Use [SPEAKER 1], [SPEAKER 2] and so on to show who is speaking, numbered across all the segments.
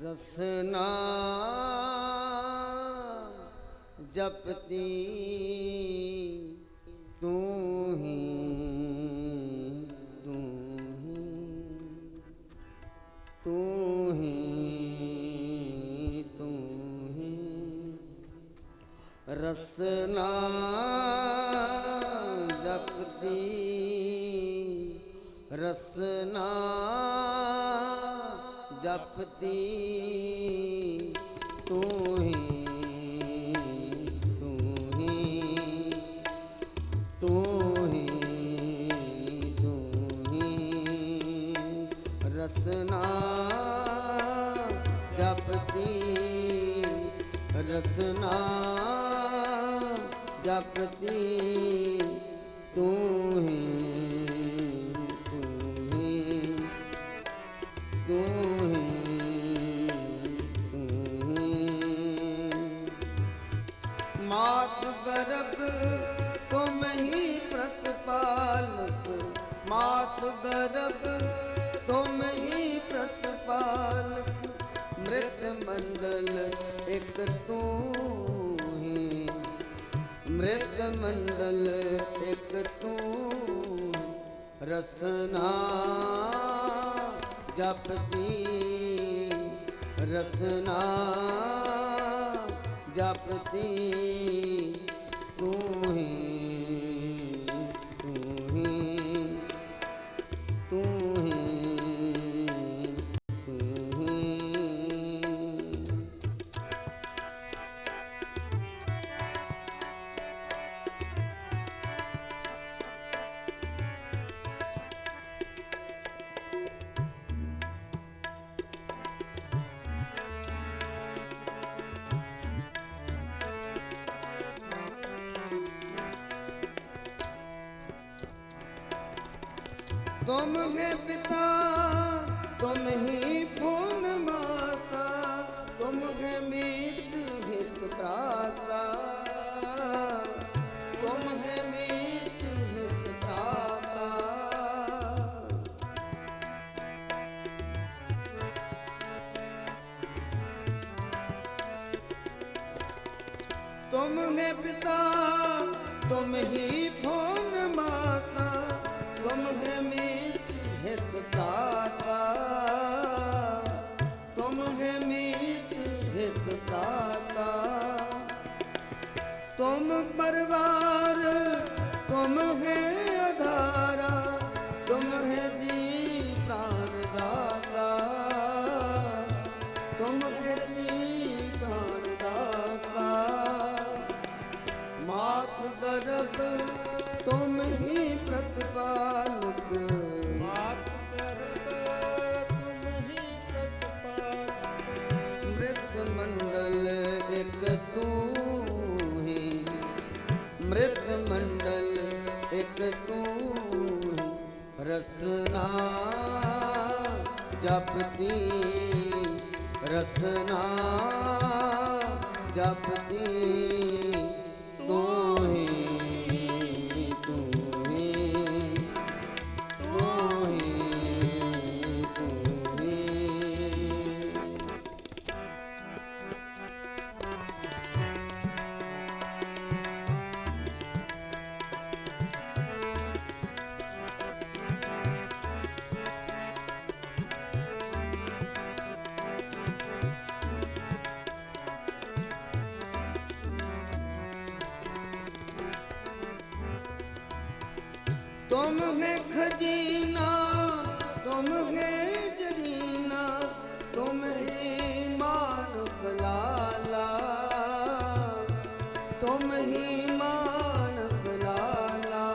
[SPEAKER 1] ਰਸਨਾ ਜਪਤੀ ਤੂੰ ਹੀ ਤੂੰ ਹੀ ਤੂੰ ਹੀ। ਤੂੰ ਹੀ ਰਸਨਾ ਜਪਦੀ ਰਸਨਾ ਜਪਦੀ ਤੂੰ ਹੀ ਤੂੰ ਹੀ ਤੂੰ ਹੀ ਤੂੰ ਹੀ। ਰਸਨਾ ਜਪਦੀ ਰਸਨਾ ਜਪਦੀ ਤੂੰ ਮਾਤ ਗਰਭ ਤੁਮ ਹੀ ਪ੍ਰਤਪਾਲਕ, ਮਾਤ ਗਰਭ ਤੁਮ ਹੀ ਪ੍ਰਤਪਾਲਕ, ਮ੍ਰਿਤ ਮੰਡਲ ਇੱਕ ਤੂੰ ਹੀ। ਮ੍ਰਿਤ ਮੰਡਲ ਇੱਕ ਤੂੰ, ਰਸਨਾ ਜਪਦੀ ਰਸਨਾ ਜਪਦੀ तुम है पिता तुम ही पूर्ण माता तुम है मीत हित प्राता तुम है मीत हित प्राता तुम है पिता तुम ही पूर्ण
[SPEAKER 2] ਤੁਮ ਪਰਵਾਰ ਤੁਮ ਹੈ
[SPEAKER 1] ਆਧਾਰ ਜਪਦੀ ਰਸਨਾ ਜਪਦੀ ਤੁਮ ਹੈ ਖਜ਼ੀਨਾ, ਤੁਮ ਹੈ ਜਰੀਨਾ, ਤੁਮ ਹੀ ਮਾਨਕ ਲਾਲਾ। ਤੁਮ ਹੀ
[SPEAKER 2] ਮਾਨਕ ਲਾਲਾ।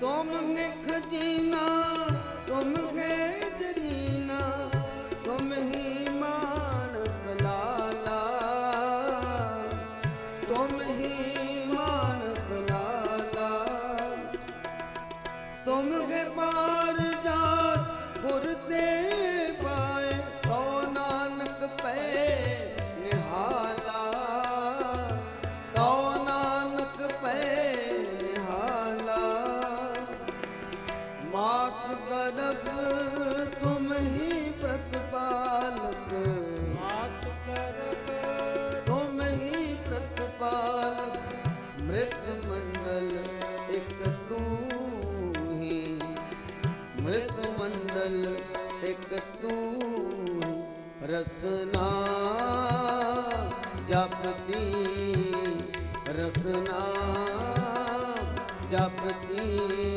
[SPEAKER 2] ਤੁਮ ਹੈ
[SPEAKER 1] ਖਜ਼ੀਨਾ, ਤੁਮ ਹੈ ਇੱਕ
[SPEAKER 2] ਤੂੰ ਰਸਨਾ
[SPEAKER 1] ਜਪਤੀ ਰਸਨਾ ਜਪਤੀ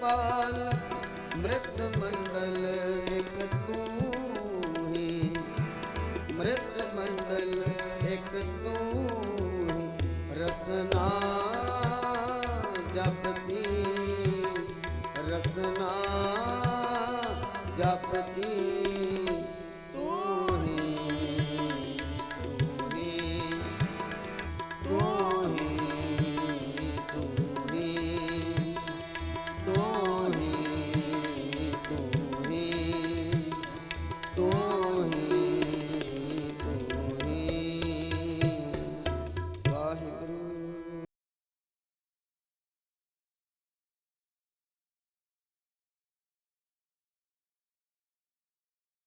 [SPEAKER 1] ਪ੍ਰਤਪਾਲਕ ਮ੍ਰਿਤ ਮੰਡਲ ਇੱਕ ਤੂੰ ਹੀ। ਮ੍ਰਿਤ ਮੰਡਲ ਇੱਕ ਤੂੰ ਹੀ, ਰਸਨਾ ਜਪਤੀ। ਰਸਨਾ ਜਪਤੀ।